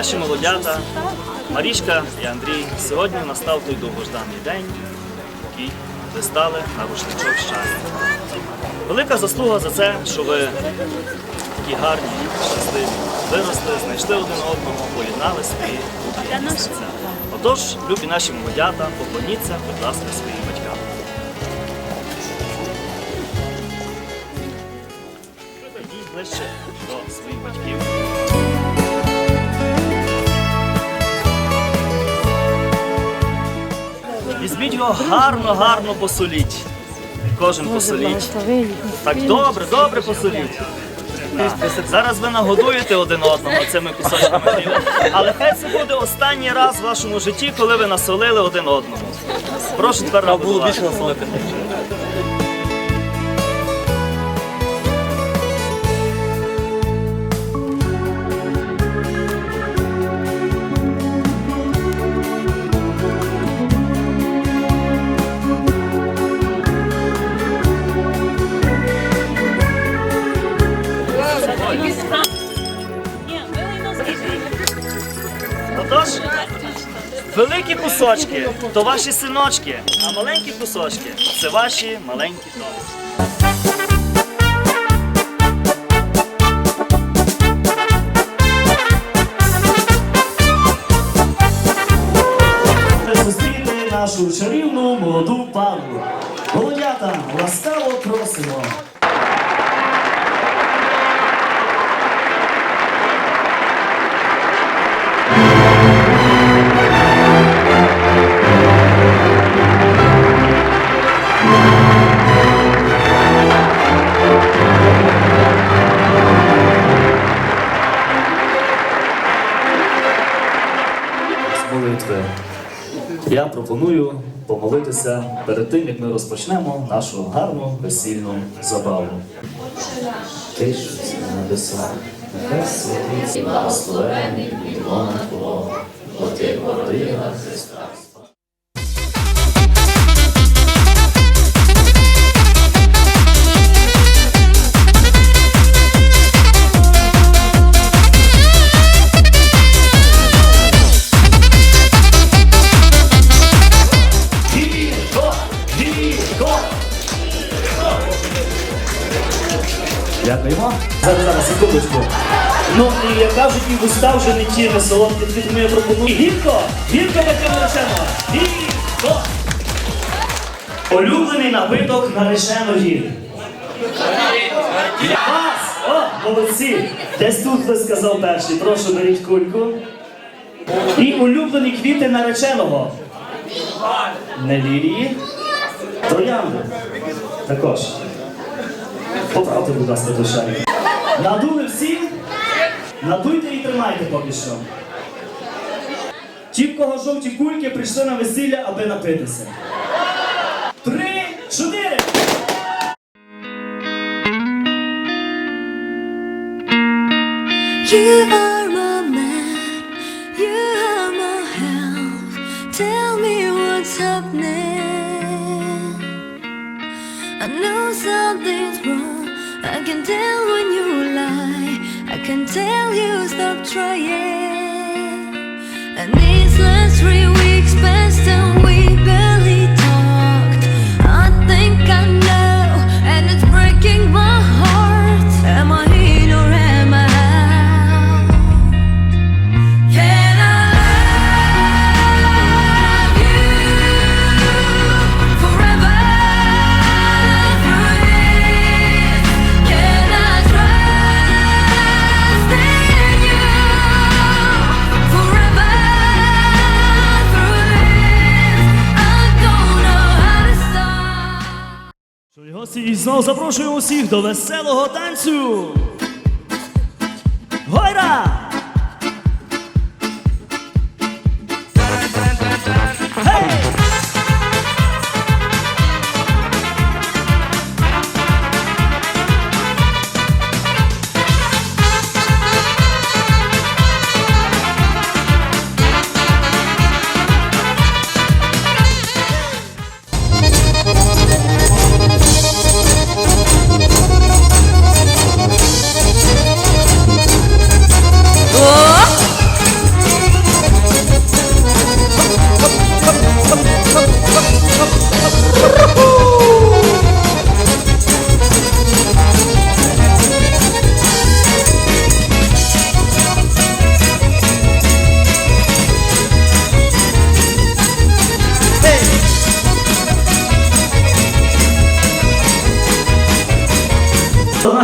наші молодята, Марічка і Андрій, сьогодні настав той довгожданий день, який ви стали на рушничок щастя. Велика заслуга за це, що ви такі гарні, щасливі, виросли, знайшли один одного, поєднали свої українські серця. Отож, любі наші молодята, поклоніться, будь ласка, своїм батькам. Підійдіть ближче до своїх батьків. Візьміть його гарно, гарно посоліть. Кожен посоліть. Так добре, добре посоліть. Зараз ви нагодуєте один одного цими кусочками хліба. Але хай це буде останній раз в вашому житті, коли ви насолили один одному. Прошу тепер було кусочки то ваші синочки, а маленькі кусочки це ваші маленькі. Зустріти нашу чарівну молоду пару. Молодята, ласкаво пропоную помолитися перед тим, як ми розпочнемо нашу гарну весільну забаву. Ти ж на небесах, нехай і благословений від лона Твого, бо ти породила Христа. Зараз. Ну, і як кажуть, і вуста вже не ті не солодкі, я пропоную. Гірко! Гірко таке наречено! Гірко! Улюблений напиток нареченої. Вас! О, молодці! Десь тут хтось сказав перший. Прошу, беріть кульку. І улюблені квіти нареченого. Не лілії. Троянди. Також. Поправте, будь ласка, до шарі. Надули всі? Надуйте і тримайте поки що. Ті, в кого жовті кульки, прийшли на весілля, аби напитися. Три, чотири. Tell me what's happening. I know something's wrong. I can tell when you lie. I can tell you stop trying. Запрошуємо усіх до веселого танцю. Гойра!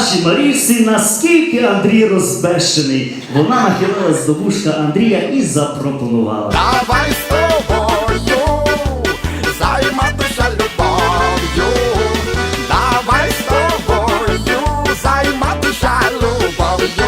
Нашій Марісі, наскільки Андрій розбещений. Вона нахилилась до вушка Андрія і запропонувала. Давай з тобою займатися любов'ю. Давай з тобою займатися любов'ю.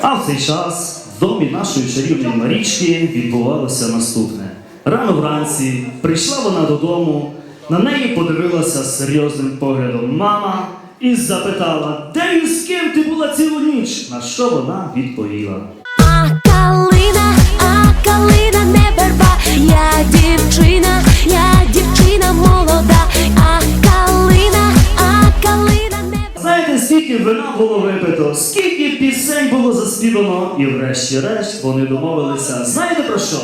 А в цей час в домі нашої чарівної Марічки відбувалося наступне. Рано вранці прийшла вона додому, на неї подивилася серйозним поглядом мама і запитала, де і з ким ти була цілу ніч? На що вона відповіла. А калина, а калина не верба. Я дівчина, я дівчина молода. А калина, а калина не верба. Знаєте, скільки вина було випито, скільки пісень було заспівано, і врешті-решт вони домовилися. Знаєте про що?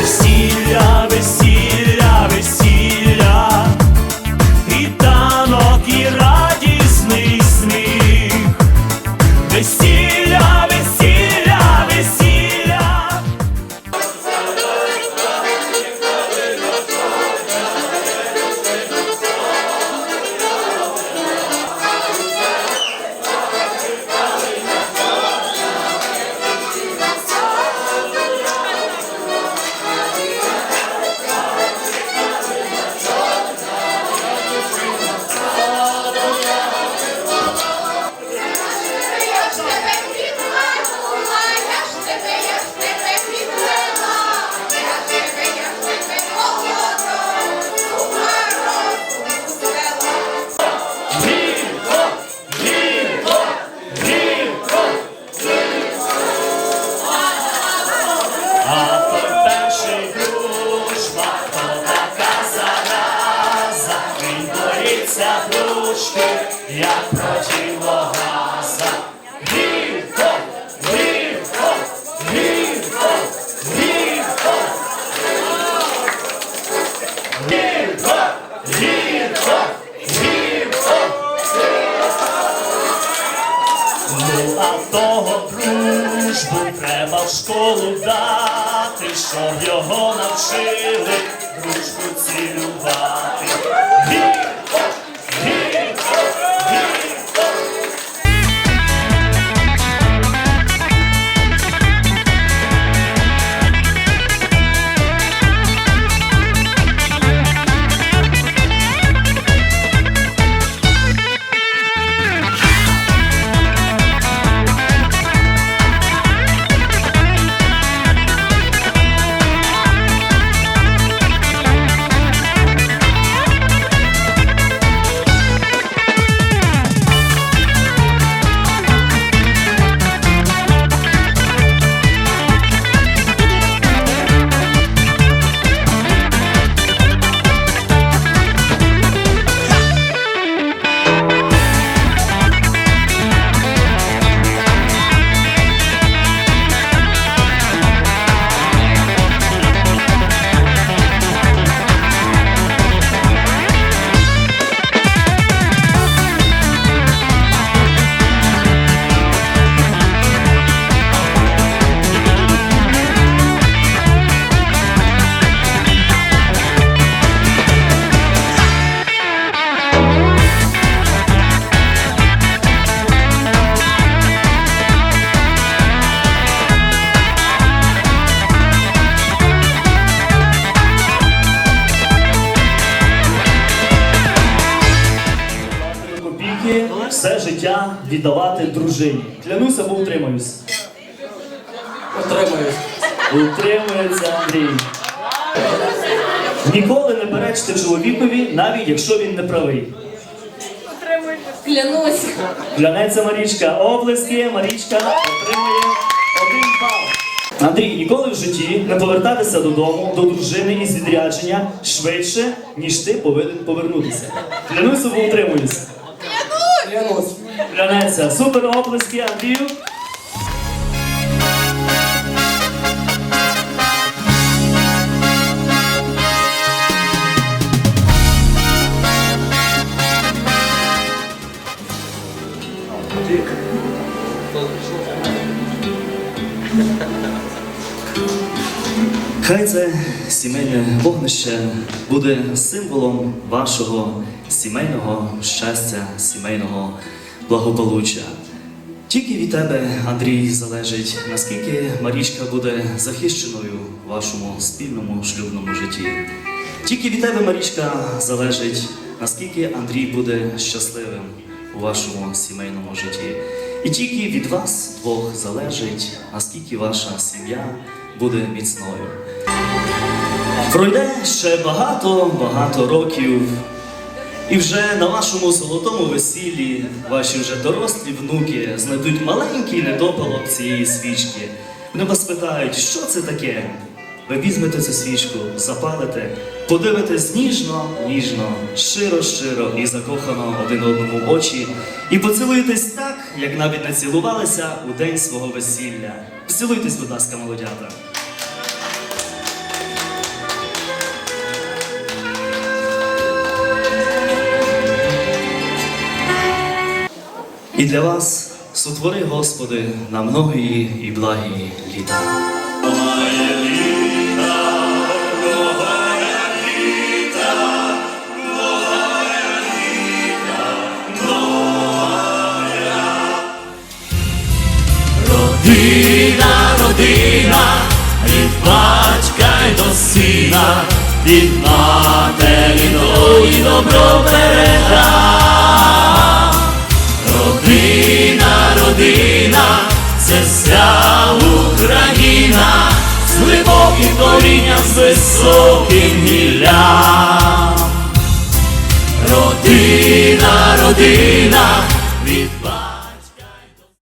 Весілля, весілля, дружбу треба в школу дати, щоб його навчили дружині. Клянуся, бо утримаюсь. Отримаюсь. Утримується Андрій. Ніколи не перечте чоловікові, навіть якщо він не правий. Клянусь. Клянеться Марічка. Облески, Марічка отримує один бал. Андрій, ніколи в житті не повертатися додому до дружини із відрядження швидше, ніж ти повинен повернутися. Клянуся, бо утримуюсь. Клянусь. Клянеться. Супер оплески, Андрію. Хай це сімейне вогнище буде символом вашого сімейного щастя, сімейного благополуччя. Тільки від тебе, Андрій, залежить, наскільки Марічка буде захищеною в вашому спільному шлюбному житті. Тільки від тебе, Марічка, залежить, наскільки Андрій буде щасливим у вашому сімейному житті. І тільки від вас двох залежить, наскільки ваша сім'я буде міцною. Пройде ще багато-багато років, і вже на вашому золотому весіллі ваші вже дорослі внуки знайдуть маленький недопалок цієї свічки. Вони вас питають, що це таке? Ви візьмете цю свічку, запалите, подивитесь ніжно, ніжно, щиро, щиро і закохано один одному в очі, і поцілуєтесь так, як навіть не цілувалися у день свого весілля. Поцілуйтесь, будь ласка, молодята. І для вас сотвори, Господи, на многії і благі літа. Родина, родина, від батька й до сина, від матері до і добро берега. Родина, це вся Україна, з глибоким корінням, з високим гіллям. Родина, родина,